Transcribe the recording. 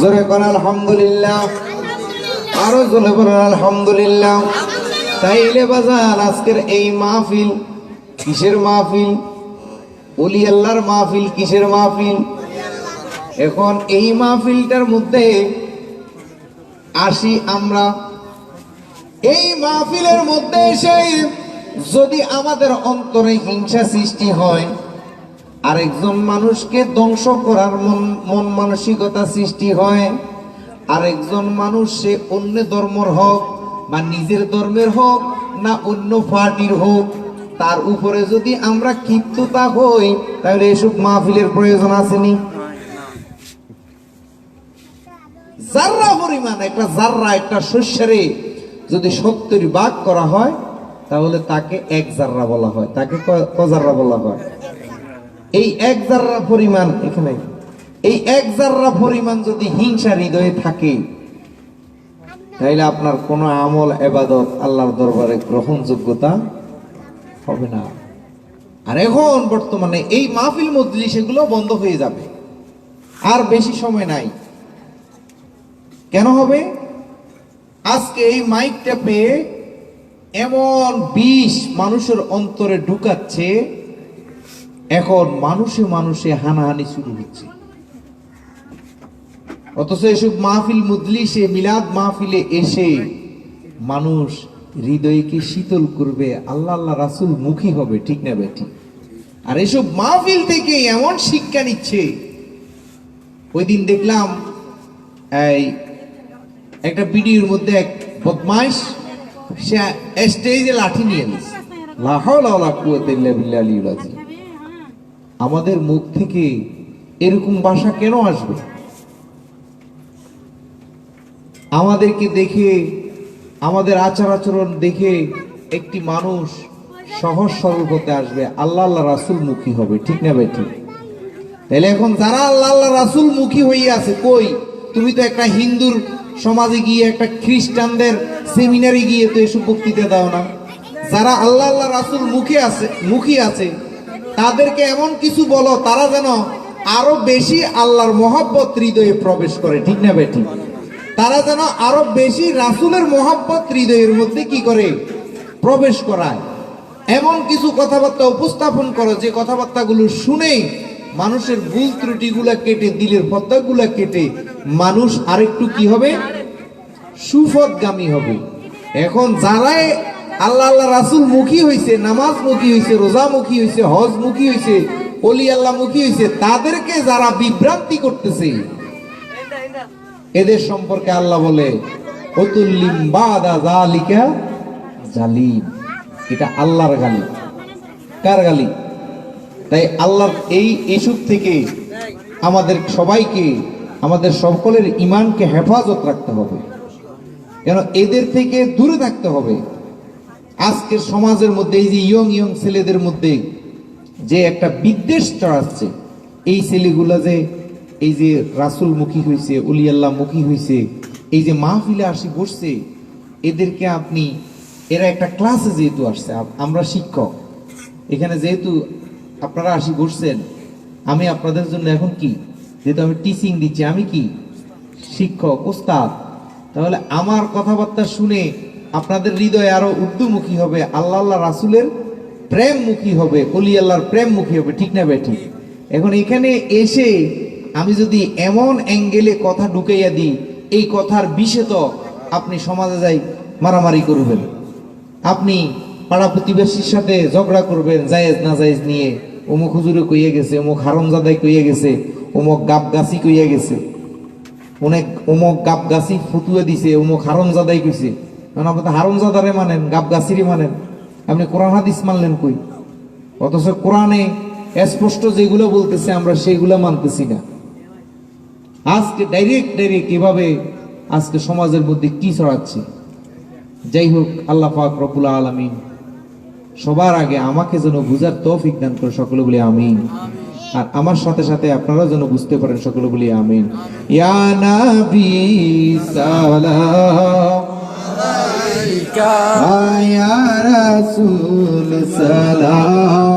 জোরে কোন আলহামদুলিল্লাহ। আরও জোরে কোন আলহামদুলিল্লাহ। তাইলে বাজার, আজকের এই মাহফিল কিসের মাহফিল? অলি আল্লাহর মাহফিল কিসের মাহফিল? এখন এই মাহফিলটার মধ্যে আসি আমরা। এই মাহফিলের মধ্যে এসে যদি আমাদের অন্তরে হিংসা সৃষ্টি হয়, আরেকজন মানুষকে ধ্বংস করার মন মন মানসিকতা সৃষ্টি হয়, আরেকজন মানুষ সে অন্য ধর্মর হোক, বা নিজের ধর্মের হোক, না অন্য পার্টির হোক, তার উপরে যদি আমরা ক্ষিপ্ততা হই, তাহলে এসব মাহফিলের প্রয়োজন আসেনি। জাররা পরিমাণ, একটা জাররা একটা শস্যরে, যদি সত্তর ভাগ করা হয় তাহলে তাকে এক জাররা বলা হয়, তাকে কজাররা বলা হয়? এই এক জাররা পরিমাণ এখানে, এই এক জাররা পরিমাণ যদি হিংসা হৃদয়ে থাকে, তাইলে আপনার কোন আমল, এবাদত আল্লাহর দরবারে গ্রহণযোগ্যতা হবে না। আর এখন বর্তমানে এই মাহফিল, মজলিস এগুলো বন্ধ হয়ে যাবে। আর বেশি সময় নাই। কেন হবে? আজকে এই মাইকটা পেয়ে এমন বিষ মানুষের অন্তরে ঢুকাচ্ছে, এখন মানুষে মানুষে হানাহানি শুরু হচ্ছে। অথচ এসব মাহফিল মুদলিসে মিলাদ মাহফিলে এসে মানুষ হৃদয়কে শীতল করবে, আল্লাহ আল্লাহ রাসুল মুখী হবে, ঠিক না বেটি আর এসব মাহফিল থেকে এমন শিক্ষা নিচ্ছে ওই দিন দেখলাম, এই একটা ভিডিওর মধ্যে এক বদমাইশ সে স্টেজে লাঠি নিয়ে আমাদের মুখ থেকে এরকম বাসা কেন আসবে? আমাদেরকে দেখে আমাদের আচার আচরণ দেখে একটি মানুষ সহজ সরল হতে আসবে আল্লাহ আল্লাহ রাসুল মুখী হবে ঠিক না ঠিক? তাহলে এখন যারা আল্লাহ আল্লাহ রাসুল মুখী হয়ে আছে কই? তুমি তো একটা হিন্দুর সমাজে গিয়ে একটা খ্রিস্টানদের সেমিনারে গিয়ে তো এসব বক্তৃতা দাও না। যারা আল্লাহ আল্লাহ রাসুল মুখে আছে, মুখী আছে, তাদেরকে এমন কিছু বলো, তারা যেন আরও বেশি আল্লাহর মহব্বত হৃদয়ে প্রবেশ করে। ঠিক না বেটি? তারা যেন আরও বেশি রাসুলের মহব্বত হৃদয়ের মধ্যে কি করে? প্রবেশ করায়। এমন কিছু কথাবার্তা উপস্থাপন করো, যে কথাবার্তাগুলো শুনে মানুষের ভুল ত্রুটিগুলা কেটে, দিলের পদ্মাগুলা কেটে, মানুষ আরেকটু কি হবে? সুফদগামী হবে। এখন যারাই আল্লাহ আল্লাহ রাসুল মুখী হয়েছে নামাজ মুখী হয়েছে রোজা মুখী হয়েছে হজ মুখী হয়েছে অলি আল্লাহ মুখী হয়েছে তাদেরকে যারা বিভ্রান্তি করতেছে, এদের সম্পর্কে আল্লাহ বলে অতুল্লিম জালিম। এটা আল্লাহর গালি। কার গালি? তাই আল্লাহর এই এসব থেকে আমাদের সবাইকে, আমাদের সকলের ইমানকে হেফাজত রাখতে হবে। কেন এদের থেকে দূরে থাকতে হবে। আজকের সমাজের মধ্যে, এই যে ইয়ং ইয়ং ছেলেদের মধ্যে যে একটা বিদ্বেষ চড়াচ্ছে এই ছেলেগুলা যে, এই যে রাসুল মুখী হয়েছে উলিয়াল্লাহ মুখী হয়েছে এই যে মাহফিলে আসি বসছে, এদেরকে আপনি, এরা একটা ক্লাসে যেহেতু আসছে আমরা শিক্ষক। এখানে যেহেতু আপনারা আসি বসছেন। আমি আপনাদের জন্য এখন কি? যেহেতু আমি টিচিং দিচ্ছি, আমি কি? শিক্ষক, ওস্তাদ। তাহলে আমার কথাবার্তা শুনে আপনাদের হৃদয় আরও উর্দুমুখী হবে, আল্লাহ আল্লাহ রাসুলের প্রেমমুখী হবে, অলি আল্লাহর প্রেমমুখী হবে, ঠিক না বে এখন এখানে এসে আমি যদি এমন অ্যাঙ্গেলে কথা ঢুকাইয়া দিই, এই কথার বিষে তো আপনি সমাজে যাই মারামারি করবেন। আপনি পাড়া প্রতিবেশীর সাথে ঝগড়া করবেন, জায়েজ না জায়েজ নিয়ে। অমুক হুজুরে কইয়া গেছে, অমুক হারমজাদাই কইয়া গেছে, অমুক গাবগাছি কইয়া গেছে। অনেক অমুক গাবগাছি ফুতুয়ে দিছে, অমুক হারমজাদাই কইছে। কারণ আপনি হারমজাদারে মানেন গাবগাছিরই মানেন। আপনি কোরআন হাদিস মানলেন কই? অথচ কোরআনে স্পষ্ট যেগুলো বলতেছে, আমরা সেগুলো মানতেছি না। আজকে ডাইরেক্ট ডাইরেক্ট এভাবে আজকে সমাজের মধ্যে কি ছড়াচ্ছে? যাই হোক, আল্লাহ পাক রব্বুল আলামিন সবার আগে আমাকে যেন বুঝার তৌফিক দান করে সকলে বলি আমিন। আর আমার সাথে সাথে আপনারা যেন বুঝতে পারেন সকলে বলি আমিন। ইয়া নাবি সালাম। আলাইকা। ইয়া রাসূল সালাম।